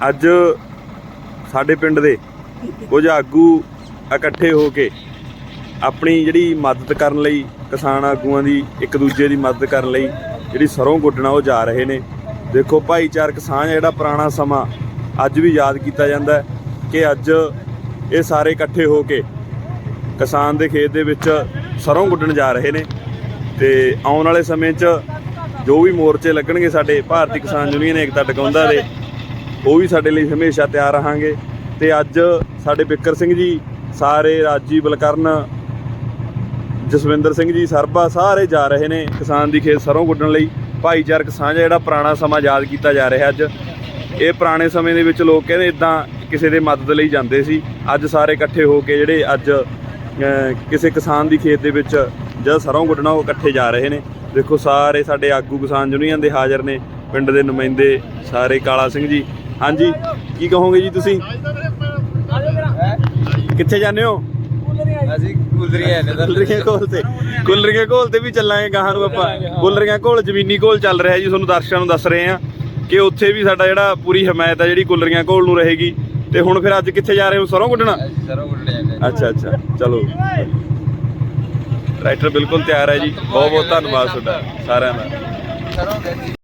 ਅੱਜ ਸਾਡੇ ਪਿੰਡ ਦੇ ਕੁਝ ਆਗੂ ਇਕੱਠੇ ਹੋ ਕੇ ਆਪਣੀ ਜਿਹੜੀ ਮਦਦ ਕਰਨ ਲਈ, ਕਿਸਾਨ ਆਗੂਆਂ ਦੀ ਇੱਕ ਦੂਜੇ ਦੀ ਮਦਦ ਕਰਨ ਲਈ ਜਿਹੜੀ ਸਰੋਂ ਗੁੱਡਣਾ ਉਹ ਜਾ ਰਹੇ ਨੇ। ਦੇਖੋ ਭਾਈਚਾਰਕ ਸਾਂਝ ਜਿਹੜਾ ਪੁਰਾਣਾ ਸਮਾਂ ਅੱਜ ਵੀ ਯਾਦ ਕੀਤਾ ਜਾਂਦਾ ਕਿ ਅੱਜ ਇਹ ਸਾਰੇ ਇਕੱਠੇ ਹੋ ਕੇ ਕਿਸਾਨ ਦੇ ਖੇਤ ਦੇ ਵਿੱਚ ਸਰੋਂ ਗੁੱਡਣ ਜਾ ਰਹੇ ਨੇ ਤੇ ਆਉਣ ਵਾਲੇ ਸਮੇਂ 'ਚ ਜੋ ਵੀ ਮੋਰਚੇ ਲੱਗਣਗੇ ਸਾਡੇ ਭਾਰਤੀ ਕਿਸਾਨ ਯੂਨੀਅਨ ਏਕਤਾ ਟਿਕਾਉਂਦਾ ਦੇ ਉਹ ਵੀ ਸਾਡੇ ਲਈ ਹਮੇਸ਼ਾ ਤਿਆਰ ਰਹਾਂਗੇ। ਤੇ ਅੱਜ ਸਾਡੇ ਬਿੱਕਰ ਸਿੰਘ ਜੀ, ਸਾਰੇ ਰਾਜੀ ਬਲਕਰਨ, ਜਸਵਿੰਦਰ ਸਿੰਘ ਜੀ, ਸਰਬਾ ਸਾਰੇ ਜਾ ਰਹੇ ਨੇ ਕਿਸਾਨ ਦੀ ਖੇਤ ਸਰੋਂ ਗੁੱਡਣ ਲਈ। ਭਾਈਚਾਰਕ ਸਾਂਝਾ ਜਿਹੜਾ ਪੁਰਾਣਾ ਸਮਾਂ ਯਾਦ ਕੀਤਾ ਜਾ ਰਿਹਾ ਅੱਜ। ਇਹ ਪੁਰਾਣੇ ਸਮੇਂ ਦੇ ਵਿੱਚ ਲੋਕ ਕਹਿੰਦੇ ਇਦਾਂ ਕਿਸੇ ਦੇ ਮਦਦ ਲਈ ਜਾਂਦੇ ਸੀ। ਅੱਜ ਸਾਰੇ ਇਕੱਠੇ ਹੋ ਕੇ ਜਿਹੜੇ ਅੱਜ ਕਿਸੇ ਕਿਸਾਨ ਦੀ ਖੇਤ ਦੇ ਵਿੱਚ ਜਦ ਸਰੋਂ ਗੁੱਡਣਾ, ਉਹ ਇਕੱਠੇ ਜਾ ਰਹੇ ਨੇ। ਦੇਖੋ ਸਾਰੇ ਸਾਡੇ ਆਗੂ ਕਿਸਾਨ ਯੂਨੀਅਨ ਦੇ ਹਾਜ਼ਰ ਨੇ। ਪਿੰਡ ਦੇ ਨੁਮਾਇੰਦੇ ਸਾਰੇ ਕਾਲਾ ਸਿੰਘ ਜੀ। ਹਾਂਜੀ। ਕੀ ਕਹੋਗੇ ਜੀ ਤੁਸੀਂ? ਕਿੱਥੇ ਜਾਂਦੇ ਹੋ? ਅਸੀਂ ਕੁਲਰੀਆਂ ਨੇ ਕੁੱਲਰੀਆਂ ਕੋਲ ਤੇ। ਕੁੱਲਰੀਆਂ ਕੋਲ ਤੇ ਵੀ ਚੱਲਾਂਗੇ ਗਾਹਾਂ ਨੂੰ ਆਪਾਂ। ਕੁੱਲਰੀਆਂ ਕੋਲ ਜ਼ਮੀਨੀ ਕੋਲ ਚੱਲ ਰਿਹਾ ਜੀ ਤੁਹਾਨੂੰ ਦਰਸ਼ਕਾਂ ਨੂੰ ਦੱਸ ਰਹੇ ਆ ਕਿ ਉੱਥੇ ਵੀ ਸਾਡਾ ਜਿਹੜਾ ਪੂਰੀ ਹਮਾਇਤ ਆ ਜਿਹੜੀ ਕੁੱਲਰੀਆਂ ਕੋਲ ਨੂੰ ਰਹੇਗੀ। ਤੇ ਹੁਣ ਫਿਰ ਅੱਜ ਕਿੱਥੇ ਜਾ ਰਹੇ ਹੋ? ਸਰੋਂ ਗੁੱਡਣਾ? ਸਰੋਂ ਗੁੱਡਣੇ ਅੱਛਾ ਅੱਛਾ। ਚਲੋ। ਟਰੈਕਟਰ ਬਿਲਕੁਲ ਤਿਆਰ ਹੈ ਜੀ। ਬਹੁਤ ਬਹੁਤ ਧੰਨਵਾਦ ਤੁਹਾਡਾ। ਸਾਰਿਆਂ ਦਾ